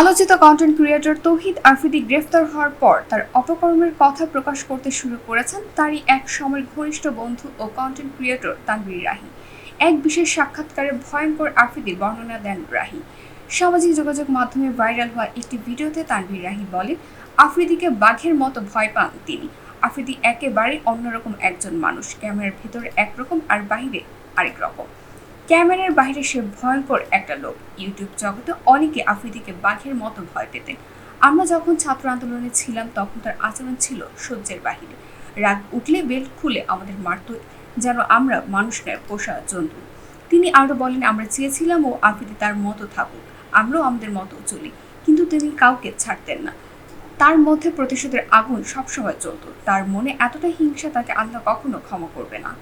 আলোচিত content creator তৌহিদ আফ্রিদি গ্রেফতার হওয়ার পর তার অপকর্মের কথা প্রকাশ করতে শুরু করেছেন তারই এক সময়ের ঘনিষ্ঠ বন্ধু ও কন্টেন্ট ক্রিয়েটর তানভীর রাহি। এক বিশেষ সাক্ষাৎকারে ভয়ঙ্কর আরফিদির বর্ণনা দেন রাহি। সামাজিক যোগাযোগ মাধ্যমে ভাইরাল হওয়া একটি ভিডিওতে তানভীর রাহি বলে, আফ্রিদিকে বাঘের মতো ভয় পান তিনি। আফ্রিদি একেবারে অন্যরকম একজন মানুষ। ক্যামেরার ভিতরে একরকম আর বাহিরে আরেক রকম। ক্যামেরার বাইরে সে ভয়ঙ্কর একটা লোক। ইউটিউব জগতে অনেকে আফ্রিদিকে বাঘের মতো ভয় পেতেন। আমরা যখন ছাত্র আন্দোলনে ছিলাম, তখন তার আচরণ ছিল সহ্যের বাহিরে। রাগ উঠলে বেল্ট খুলে আমাদের মারত, যেন আমরা মানুষ নয়, পোষা জন্তু। তিনি আরও বলেন, আমরা চেয়েছিলাম ও আফ্রিদি তার মতো থাকুক। আমরাও আমাদের মতো চলি। কিন্তু তিনি কাউকে ছাড়তেন না। তার মধ্যে প্রতিশোধের আগুন সবসময় চলত তার মনে এতটা হিংসা তাকে আল্লাহ কখনো ক্ষমা করবে না।